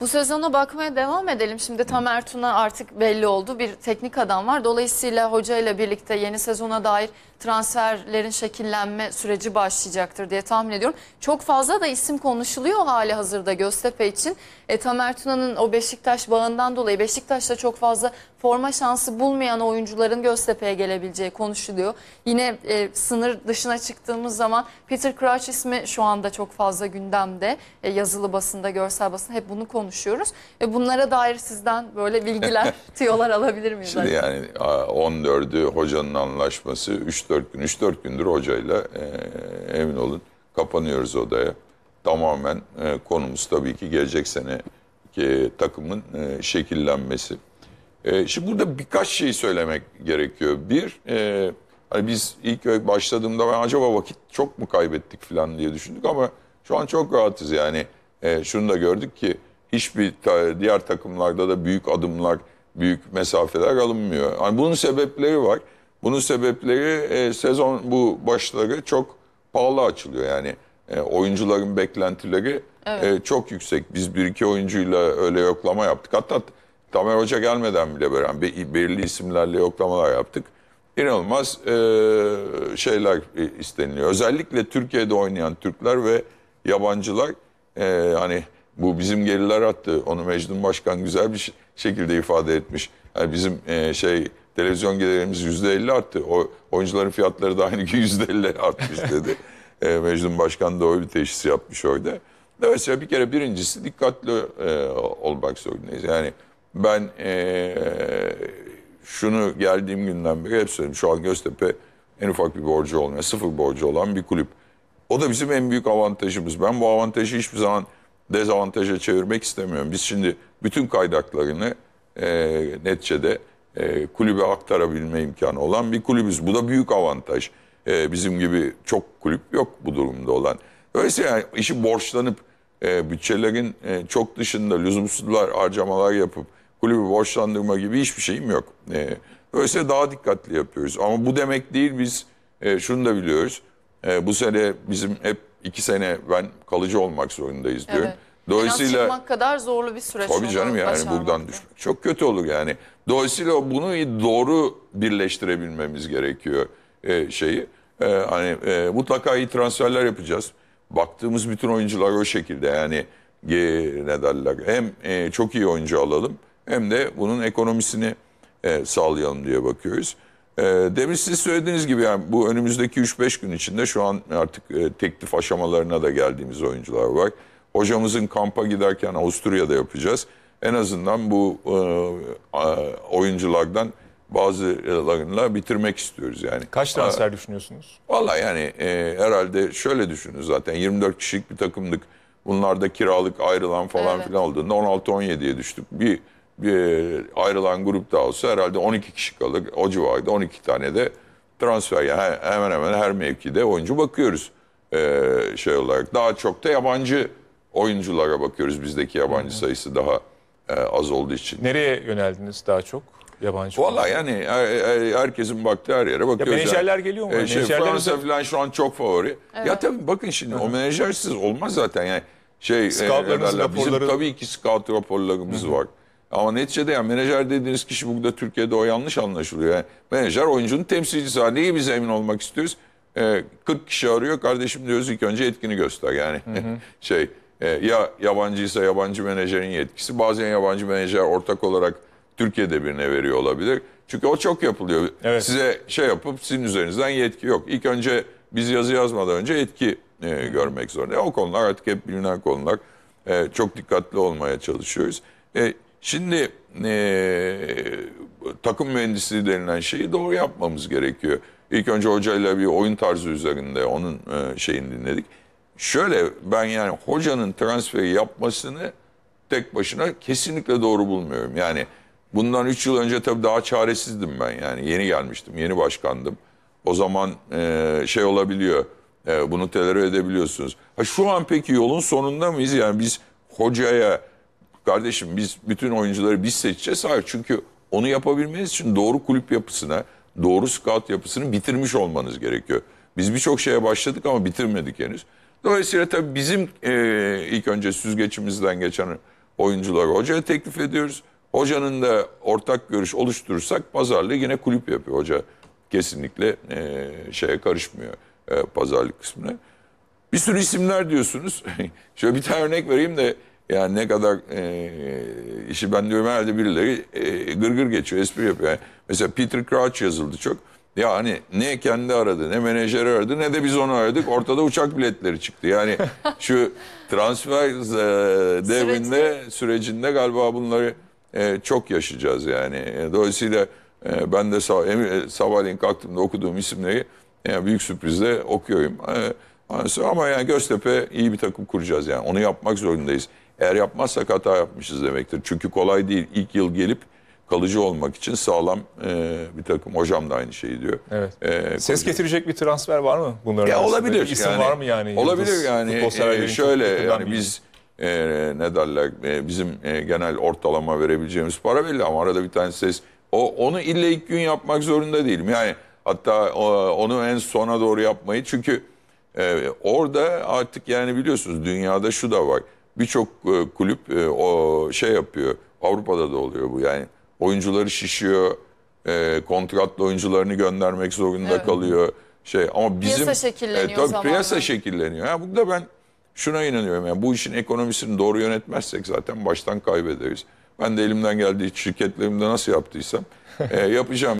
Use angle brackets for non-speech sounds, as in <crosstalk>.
Bu sezona bakmaya devam edelim. Şimdi Tamer Tuna artık belli oldu. Bir teknik adam var. Dolayısıyla hoca ile birlikte yeni sezona dair transferlerin şekillenme süreci başlayacaktır diye tahmin ediyorum. Çok fazla da isim konuşuluyor hali hazırda Göztepe için. E, Tamer Tuna'nın o Beşiktaş bağından dolayı Beşiktaş'ta çok fazla forma şansı bulmayan oyuncuların Göztepe'ye gelebileceği konuşuluyor. Yine e, sınır dışına çıktığımız zaman Peter Crouch ismi şu anda çok fazla gündemde. E, yazılı basında, görsel basında hep bunu konuşuyoruz. Ve bunlara dair sizden böyle bilgiler, <laughs> tüyolar alabilir miyiz? Şimdi yani a, 14'ü hocanın anlaşması 3-4 gün, 3-4 gündür hocayla e, emin olun kapanıyoruz odaya. Tamamen e, konumuz tabii ki gelecek sene ki takımın e, şekillenmesi. E, şimdi burada birkaç şey söylemek gerekiyor. Bir, e, hani biz ilk başladığımda ben acaba vakit çok mu kaybettik falan diye düşündük ama şu an çok rahatız yani. E, şunu da gördük ki hiçbir ta- diğer takımlarda da büyük adımlar, büyük mesafeler alınmıyor. Yani bunun sebepleri var. Bunun sebepleri e, sezon bu başları çok pahalı açılıyor yani. E, oyuncuların beklentileri e, çok yüksek. Biz bir iki oyuncuyla öyle yoklama yaptık. Hatta Tamer Hoca gelmeden bile böyle be- belirli isimlerle yoklamalar yaptık. İnanılmaz e, şeyler e, isteniliyor. Özellikle Türkiye'de oynayan Türkler ve yabancılar e, hani bu bizim geriler attı. Onu Mecnun Başkan güzel bir şekilde ifade etmiş. Yani bizim e, şey televizyon gelirlerimiz yüzde elli arttı. O oyuncuların fiyatları da aynı gün yüzde elli artmış dedi. <laughs> e, Mecnun Başkan da öyle bir teşhis yapmış orada. Dolayısıyla bir kere birincisi dikkatli e, olmak zorundayız. Yani ben e, şunu geldiğim günden beri hep söyledim. Şu an Göztepe en ufak bir borcu olmayan, sıfır borcu olan bir kulüp. O da bizim en büyük avantajımız. Ben bu avantajı hiçbir zaman dezavantaja çevirmek istemiyorum. Biz şimdi bütün kaydaklarını e, neticede e, kulübe aktarabilme imkanı olan bir kulübüz. Bu da büyük avantaj. E, bizim gibi çok kulüp yok bu durumda olan. Dolayısıyla yani işi borçlanıp e, bütçelerin e, çok dışında lüzumsuzlar harcamalar yapıp kulübü borçlandırma gibi hiçbir şeyim yok. E, dolayısıyla daha dikkatli yapıyoruz. Ama bu demek değil biz e, şunu da biliyoruz. E, bu sene bizim hep iki sene ben kalıcı olmak zorundayız diyorum. Evet. Dolayısıyla çıkmak kadar zorlu bir süreç. Tabii canım yani buradan da. düşmek çok kötü olur yani. Dolayısıyla bunu doğru birleştirebilmemiz gerekiyor e, şeyi. E, hani e, mutlaka iyi transferler yapacağız. Baktığımız bütün oyuncular o şekilde yani ne derler hem e, çok iyi oyuncu alalım hem de bunun ekonomisini e, sağlayalım diye bakıyoruz. E, demin siz söylediğiniz gibi yani bu önümüzdeki 3-5 gün içinde şu an artık e, teklif aşamalarına da geldiğimiz oyuncular var. Hocamızın kampa giderken Avusturya'da yapacağız. En azından bu e, a- oyunculardan bazılarıyla bitirmek istiyoruz yani. Kaç transfer düşünüyorsunuz? Valla yani e, herhalde şöyle düşünün zaten 24 kişilik bir takımdık. Bunlarda kiralık ayrılan falan Evet. filan olduğunda 16-17'ye düştük. Bir, bir ayrılan grup daha olsa herhalde 12 kişi kalır. O civarda 12 tane de transfer yani he- hemen hemen her mevkide oyuncu bakıyoruz e, şey olarak. Daha çok da yabancı oyunculara bakıyoruz. Bizdeki yabancı sayısı daha e, az olduğu için. Nereye yöneldiniz daha çok yabancı? Valla yani her- her- herkesin baktığı her yere ya bakıyoruz. yani. menajerler geliyor mu? Ee, şey, Fransa falan şu an çok favori. Ya tabii bakın şimdi o menajersiz olmaz zaten yani. Şey, e, Scoutlarınızın ne derler, bizim raporları- tabii ki scout raporlarımız var. Ama neticede yani menajer dediğiniz kişi burada Türkiye'de o yanlış anlaşılıyor. Yani menajer oyuncunun temsilcisi. Ha, Neyi biz emin olmak istiyoruz? Ee, 40 kişi arıyor. Kardeşim diyoruz ilk önce etkini göster. Yani <laughs> şey e, ya yabancıysa yabancı menajerin yetkisi. Bazen yabancı menajer ortak olarak Türkiye'de birine veriyor olabilir. Çünkü o çok yapılıyor. Evet. Size şey yapıp sizin üzerinizden yetki yok. İlk önce biz yazı yazmadan önce etki e, görmek zorunda. O konular artık hep bilinen konular. E, çok dikkatli olmaya çalışıyoruz. E, şimdi e, takım mühendisliği denilen şeyi doğru yapmamız gerekiyor. İlk önce hocayla bir oyun tarzı üzerinde onun e, şeyini dinledik. Şöyle ben yani hocanın transferi yapmasını tek başına kesinlikle doğru bulmuyorum. Yani bundan 3 yıl önce tabii daha çaresizdim ben yani yeni gelmiştim, yeni başkandım. O zaman e, şey olabiliyor, e, bunu tolere edebiliyorsunuz. Ha, şu an peki yolun sonunda mıyız? Yani biz hocaya, kardeşim biz bütün oyuncuları biz seçeceğiz. Hayır çünkü onu yapabilmeniz için doğru kulüp yapısına, doğru scout yapısını bitirmiş olmanız gerekiyor. Biz birçok şeye başladık ama bitirmedik henüz. Dolayısıyla tabii bizim e, ilk önce süzgeçimizden geçen oyuncuları hocaya teklif ediyoruz. Hocanın da ortak görüş oluşturursak pazarlığı yine kulüp yapıyor. Hoca kesinlikle e, şeye karışmıyor e, pazarlık kısmına. Bir sürü isimler diyorsunuz. <laughs> Şöyle bir tane örnek vereyim de yani ne kadar e, işi ben diyorum herhalde birileri e, gırgır geçiyor, espri yapıyor. Yani mesela Peter Crouch yazıldı çok. Ya hani ne kendi aradı, ne menajer aradı, ne de biz onu aradık. Ortada uçak biletleri çıktı. Yani <laughs> şu transfer e, devrinde, sürecinde galiba bunları e, çok yaşayacağız yani. E, Dolayısıyla e, ben de sab- e, sabahleyin kalktığımda okuduğum isimleri yani büyük sürprizle okuyorum. E, ama yani Göztepe iyi bir takım kuracağız yani. Onu yapmak zorundayız. Eğer yapmazsak hata yapmışız demektir. Çünkü kolay değil ilk yıl gelip kalıcı olmak için sağlam e, bir takım. Hocam da aynı şeyi diyor. Evet. E, Ses getirecek bir transfer var mı bunların ya arasında? olabilir. İsim yani, var mı yani? Olabilir Yıldız yani. e, şöyle yani biz e, ne derler e, bizim e, genel ortalama verebileceğimiz para belli ama arada bir tane ses o onu ille ilk gün yapmak zorunda değilim. Yani hatta o- onu en sona doğru yapmayı çünkü e, orada artık yani biliyorsunuz dünyada şu da var. Birçok e, kulüp e, o şey yapıyor. Avrupa'da da oluyor bu yani. Oyuncuları şişiyor. E, kontratlı oyuncularını göndermek zorunda Evet. kalıyor. Şey ama bizim Piyasa şekilleniyor tabii zamanla. piyasa şekilleniyor. Ha, bu da ben şuna inanıyorum. Yani bu işin ekonomisini doğru yönetmezsek zaten baştan kaybederiz. Ben de elimden geldiği şirketlerimde nasıl yaptıysam <laughs> e, yapacağım.